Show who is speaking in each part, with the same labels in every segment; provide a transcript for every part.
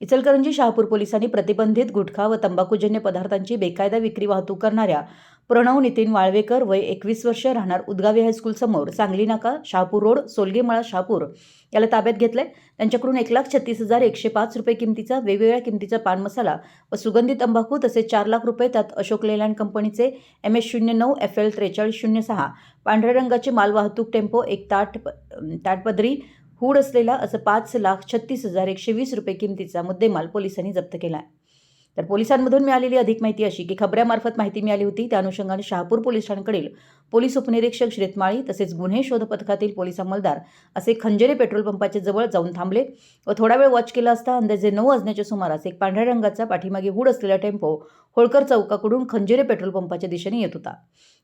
Speaker 1: इचलकरंजी शहापूर पोलिसांनी प्रतिबंधित गुटखा व तंबाखूजन्य पदार्थांची बेकायदा विक्री वाहतूक करणाऱ्या प्रणव नितीन वाळवेकर वय एकवीस वर्ष राहणार उदगावी हायस्कूल समोर सांगली नाका शहापूर रोड सोलगेमळा शहापूर. याला ताब्यात घेतलंय. त्यांच्याकडून एक लाख छत्तीस हजार एकशे पाच रुपये किमतीचा वेगवेगळ्या किमतीचा पान मसाला व सुगंधी तंबाखू तसेच चार लाख रुपये त्यात अशोक लेलँड कंपनीचे एम एस शून्य नऊ एफ एल त्रेचाळीस शून्य सहा पांढऱ्या रंगाचे मालवाहतूक टेम्पो एक ताट ताटपदरी हूड असलेला असं पाच लाख छत्तीस हजार एकशे वीस रुपये किमतीचा मुद्देमाल पोलिसांनी जप्त केला आहे तर पोलिसांमधून मिळालेली अधिक माहिती अशी की खबऱ्यामार्फत माहिती मिळाली होती. त्या अनुषंगाने शहापूर पोलीस ठाण्याकडील पोलीस उपनिरीक्षक श्रेतमाळी तसेच गुन्हे शोध पथकातील पोलीस अंमलदार असे खंजेरे पेट्रोल पंपाच्या जवळ जाऊन थांबले व थोडा वेळ वॉच केला असता अंदाजे नऊ वाजण्याच्या सुमारास एक पांढऱ्या रंगाचा पाठीमागे हूड असलेला टेम्पो होळकर चौकाकडून खंजिरे पेट्रोल पंपाच्या दिशेने येत होता.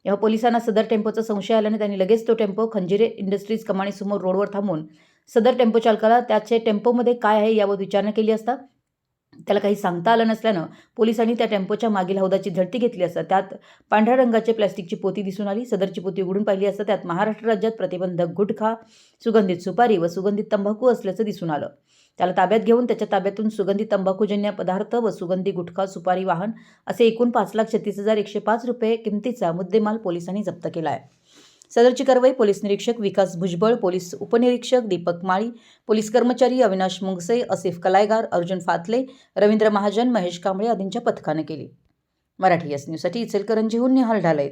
Speaker 1: तेव्हा पोलिसांना सदर टेम्पोचा संशय आल्याने त्यांनी लगेच तो टेम्पो खंजिरे इंडस्ट्रीज कमाणीसमोर रोडवर थांबून सदर टेम्पो चालकाला त्याचे टेम्पोमध्ये काय आहे यावर विचारणा केली असता त्याला काही सांगता आलं नसल्यानं पोलिसांनी त्या टेम्पोच्या मागील हौदाची झडती घेतली असता त्यात पांढऱ्या रंगाची प्लॅस्टिकची पोती दिसून आली सदरची पोती उघडून पाहिली असता त्यात महाराष्ट्र राज्यात प्रतिबंधक गुटखा सुगंधित सुपारी व सुगंधित तंबाखू असल्याचं दिसून आलं. त्याला ताब्यात घेऊन त्याच्या ताब्यातून सुगंधी तंबाखूजन्य पदार्थ व सुगंधी गुटखा सुपारी वाहन असे एकूण पाच लाख छत्तीस हजार एकशे पाच रुपये किमतीचा मुद्देमाल पोलिसांनी जप्त केला आहे सदरची कारवाई पोलीस निरीक्षक विकास भुजबळ पोलीस उपनिरीक्षक दीपक माळी पोलीस कर्मचारी अविनाश मुंगसे असिफ कलायगार अर्जुन फातले रवींद्र महाजन महेश कांबळे आदींच्या पथकानं केली. मराठी एस न्यूजसाठी इचलकरंजीहून निहाल ढाले.